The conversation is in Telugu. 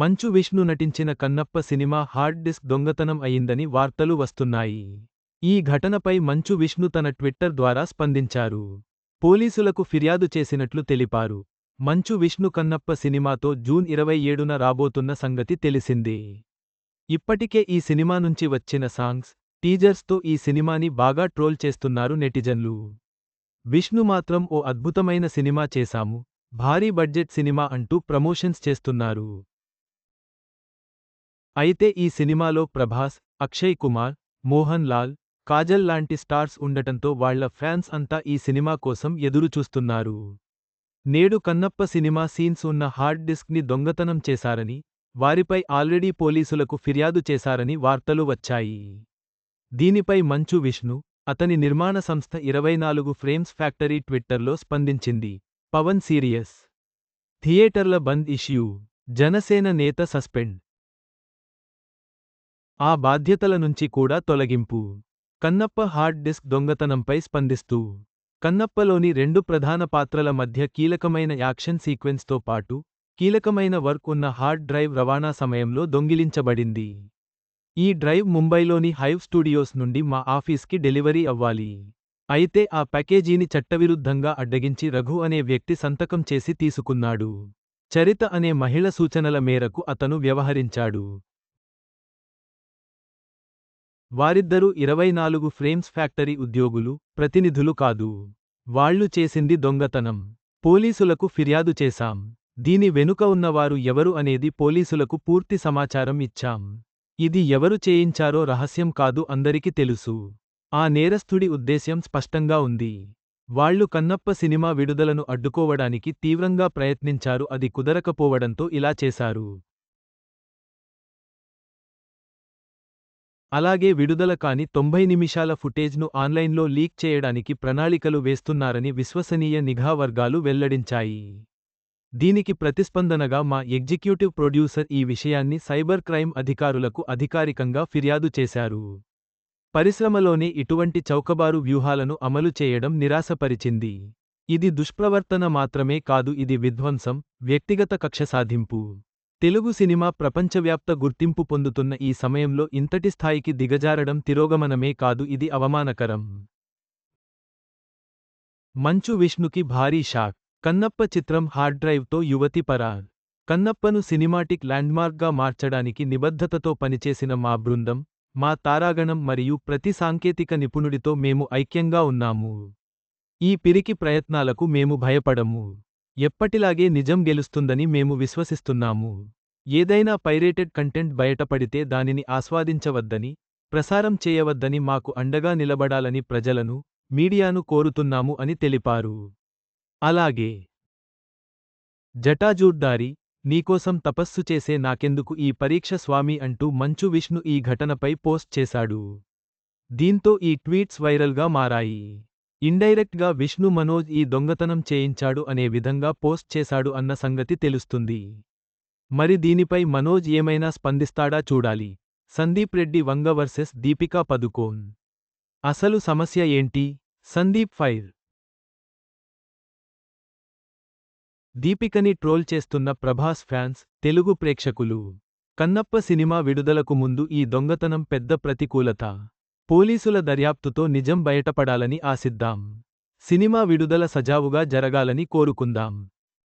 మంచు విష్ణు నటించిన కన్నప్ప సినిమా హార్డ్ డిస్క్ దొంగతనం అయిందని వార్తలు వస్తున్నాయి. ఈ ఘటనపై మంచు విష్ణు తన ట్విట్టర్ ద్వారా స్పందించారు. పోలీసులకు ఫిర్యాదు చేసినట్లు తెలిపారు. మంచు విష్ణు కన్నప్ప సినిమాతో జూన్ ఇరవై ఏడున రాబోతున్న సంగతి తెలిసింది. ఇప్పటికే ఈ సినిమా నుంచి వచ్చిన సాంగ్స్ టీజర్స్తో ఈ సినిమాని బాగా ట్రోల్ చేస్తున్నారు నెటిజన్లు. విష్ణు మాత్రం ఓ అద్భుతమైన సినిమా చేశాము భారీ బడ్జెట్ సినిమా అంటూ ప్రమోషన్స్ చేస్తున్నారు. అయితే ఈ సినిమాలో ప్రభాస్ అక్షయ్ కుమార్ మోహన్ లాల్ కాజల్ లాంటి స్టార్స్ ఉండటంతో వాళ్ళ ఫ్యాన్స్ అంతా ఈ సినిమా కోసం ఎదురుచూస్తున్నారు నేడు కన్నప్ప సినిమా సీన్స్ ఉన్న హార్డ్ డిస్క్ని దొంగతనం చేశారని వారిపై ఆల్రెడీ పోలీసులకు ఫిర్యాదు చేశారని వార్తలు వచ్చాయి. దీనిపై మంచు విష్ణు అతని నిర్మాణ సంస్థ ఇరవై నాలుగు ఫ్రేమ్స్ ఫ్యాక్టరీ ట్విట్టర్లో స్పందించింది. పవన్ సీరియస్. థియేటర్ల బంద్ ఇష్యూ. జనసేన నేత సస్పెండ్. ఆ బాధ్యతల నుంచి కూడా తొలగింపు. కన్నప్ప హార్డ్ డిస్క్ దొంగతనంపై స్పందిస్తూ కన్నప్పలోని రెండు ప్రధాన పాత్రల మధ్య కీలకమైన యాక్షన్ సీక్వెన్స్తో పాటు కీలకమైన వర్క్ ఉన్న హార్డ్ డ్రైవ్ రవాణా సమయంలో దొంగిలించబడింది. ఈ డ్రైవ్ ముంబైలోని హైవ్ స్టూడియోస్ నుండి మా ఆఫీస్కి డెలివరీ అవ్వాలి. అయితే ఆ ప్యాకేజీని చట్టవిరుద్ధంగా అడ్డగించి రఘు అనే వ్యక్తి సంతకం చేసి తీసుకున్నాడు. చరిత అనే మహిళ సూచనల మేరకు అతను వ్యవహరించాడు. వారిద్దరూ ఇరవై నాలుగు ఫ్రేమ్స్ ఫ్యాక్టరీ ఉద్యోగులు ప్రతినిధులు కాదు. వాళ్ళు చేసింది దొంగతనం. పోలీసులకు ఫిర్యాదు చేశాం. దీని వెనుక ఉన్నవారు ఎవరు అనేది పోలీసులకు పూర్తి సమాచారం ఇచ్చాం. ఇది ఎవరు చేయించారో రహస్యం కాదు అందరికి తెలుసు. ఆ నేరస్థుడి ఉద్దేశ్యం స్పష్టంగా ఉంది. వాళ్ళు కన్నప్ప సినిమా విడుదలను అడ్డుకోవడానికి తీవ్రంగా ప్రయత్నించారు అది కుదరకపోవడంతో ఇలా చేశారు. అలాగే విడుదల కాని తొంభై నిమిషాల ఫుటేజ్ను ఆన్లైన్లో లీక్ చేయడానికి ప్రణాళికలు వేస్తున్నారని విశ్వసనీయ నిఘా వర్గాలు వెల్లడించాయి. దీనికి ప్రతిస్పందనగా మా ఎగ్జిక్యూటివ్ ప్రొడ్యూసర్ ఈ విషయాన్ని సైబర్ క్రైమ్ అధికారులకు అధికారికంగా ఫిర్యాదు చేశారు. పరిశ్రమలోనే ఇటువంటి చౌకబారు వ్యూహాలను అమలు చేయడం నిరాశపరిచింది. ఇది దుష్ప్రవర్తన మాత్రమే కాదు ఇది విధ్వంసం వ్యక్తిగత కక్ష సాధింపు. తెలుగు సినిమా ప్రపంచవ్యాప్త గుర్తింపు పొందుతున్న ఈ సమయంలో ఇంతటి స్థాయికి దిగజారడం తిరోగమనమే కాదు ఇది అవమానకరం. మంచు విష్ణుకి భారీ షాక్. కన్నప్ప చిత్రం హార్డ్ డ్రైవ్తో యువతి పరార్. కన్నప్పను సినిమాటిక్ ల్యాండ్మార్క్గా మార్చడానికి నిబద్ధతతో పనిచేసిన మా బృందం మా తారాగణం మరియు ప్రతి సాంకేతిక నిపుణుడితో మేము ఐక్యంగా ఉన్నాము. ఈ పిరికి ప్రయత్నాలకు మేము భయపడము. ఎప్పటిలాగే నిజం గెలుస్తుందని మేము విశ్వసిస్తున్నాము. ఏదైనా పైరేటెడ్ కంటెంట్ బయటపడితే దానిని ఆస్వాదించవద్దని ప్రసారం చేయవద్దని మాకు అండగా నిలబడాలని ప్రజలను మీడియాను కోరుతున్నాము అని తెలిపారు. అలాగే జటాజూర్దారి నీకోసం తపస్సు చేసే నాకెందుకు ఈ పరీక్ష స్వామి అంటూ మంచు విష్ణు ఈ ఘటనపై పోస్ట్ చేశాడు. దీంతో ఈ ట్వీట్స్ వైరల్గా మారాయి. ఇండైరెక్ట్గా విష్ణు మనోజ్ ఈ దొంగతనం చేయించాడు అనే విధంగా పోస్ట్ చేశాడు అన్న సంగతి తెలుస్తుంది. మరి దీనిపై మనోజ్ ఏమైనా స్పందిస్తాడా చూడాలి. సందీప్ రెడ్డి వంగ వర్సెస్ దీపికా పదుకోన్. అసలు సమస్య ఏంటి? సందీప్ ఫైర్. దీపికని ట్రోల్ చేస్తున్న ప్రభాస్ ఫ్యాన్స్ తెలుగు ప్రేక్షకులు. కన్నప్ప సినిమా విడుదలకు ముందు ఈ దొంగతనం పెద్ద ప్రతికూలత. పోలీసుల దర్యాప్తుతో నిజం బయటపడాలని ఆశిద్దాం. సినిమా విడుదల సజావుగా జరగాలని కోరుకుందాం.